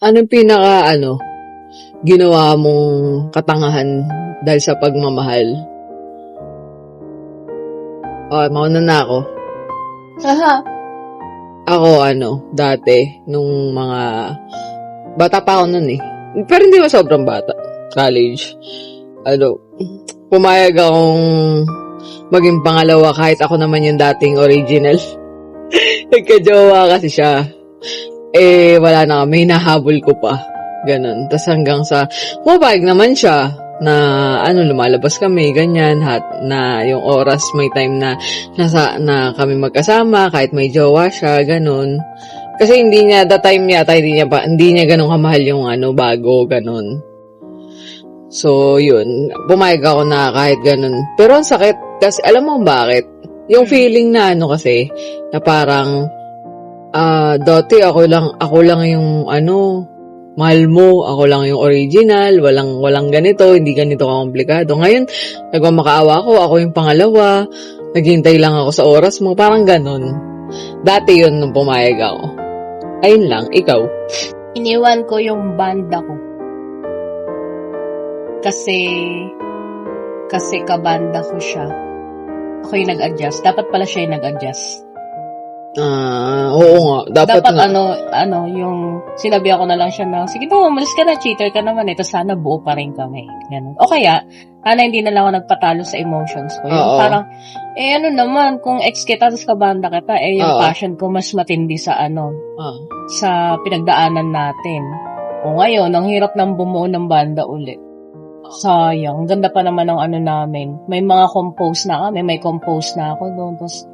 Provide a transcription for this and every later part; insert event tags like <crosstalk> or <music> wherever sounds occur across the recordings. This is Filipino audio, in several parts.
Anong pinaka, ano, ginawa mong katangahan dahil sa pagmamahal? Oh, mauna na ako. Aha. Ako, ano, dati, nung mga, bata pa ako nun eh. Pero hindi mo sobrang bata. College. Ano, pumayag akong maging pangalawa kahit ako naman yung dating original. <laughs> Nagka-jowa kasi siya. Eh, wala na kami. Nahabol ko pa. Ganon. Tapos hanggang sa, pumapayag naman siya na ano lumalabas kami ganyan hat na yung oras may time na nasa na kami magkasama kahit may jowa siya ganun kasi hindi niya the time yata hindi niya pa hindi niya ganun kamahal yung ano bago ganun so yun pumayag ako na kahit ganun pero ang sakit kasi alam mo bakit yung feeling na ano kasi na parang ah dati ako lang ako lang yung ano mahal mo, ako lang yung original, walang walang ganito, hindi ganito komplikado. Ngayon, nagmamakaawa ako, ako yung pangalawa, naghintay lang ako sa oras mo, parang ganun. Dati yun nung pumayag ako. Ayun lang, ikaw. Iniwan ko yung banda ko. Kasi, kasi kabanda ko siya. Ako yung nag-adjust. Dapat pala siya yung nag-adjust. Ah, oo nga, dapat, Dapat, nga. ano, ano, yung sinabi ako na lang siya na, sige po, umalis ka na, cheater ka naman. Ito sana buo pa rin kami. Ganun. O kaya, sana hindi na lang ako nagpatalo sa emotions ko. Yung Oo. parang, eh ano naman, kung ex kita, tapos kabanda kita, eh yung Oo. passion ko mas matindi sa ano, Ah, sa pinagdaanan natin. O ngayon, ang hirap ng bumuo ng banda uli. Sayang. Ang ganda pa naman ng ano namin. May mga compose na kami. May compose na ako doon. Tapos,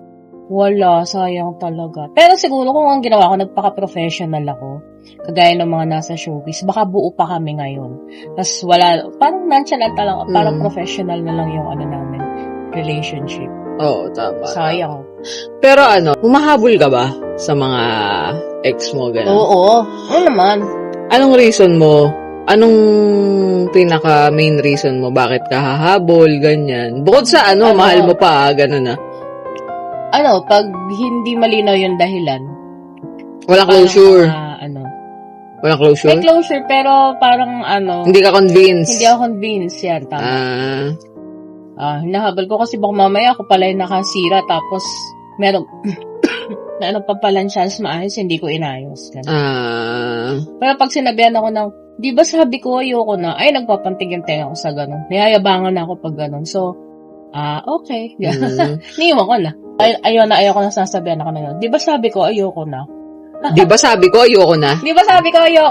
wala. Sayang talaga. Pero siguro kung ang ginawa ko, nagpaka-professional ako. Kagaya ng mga nasa showbiz. Baka buo pa kami ngayon. Tapos wala. Parang nonchalant lang. Parang Mm. professional na lang yung ano namin. Relationship. oo, tama. Sayang. Pero ano, humahabol ka ba sa mga ex mo, ganun? Oo. Oo naman. Anong reason mo? Anong pinaka main reason mo? Bakit ka hahabol? Ganyan. Bukod sa ano, Ano? mahal mo pa, ganun na. Ano, pag hindi malinaw yung dahilan, Walang closure. mga, ano. Walang closure? May closure, pero parang ano, hindi, Hindi ka convinced? ako convinced yan. Tama. Ah, Ah, hinahabol ko kasi baka mamaya ako pala yung nakasira tapos <coughs> meron na ano pa pala chance maayos, hindi ko inayos. Ganun. ah, Pero pag sinabihan ako ng, di ba sabi ko ayoko na, ay nagpapantig yung tenga ko sa ganun. Niyayabangan na ako pag ganun. So, ah, okay. mm. <laughs> Niiwan ko na. Ay, ayaw na, ayaw ko na sasabihan ako na yun. Di ba sabi ko ayoko na? Di ba sabi ko, ayoko na? Di ba sabi ko ayoko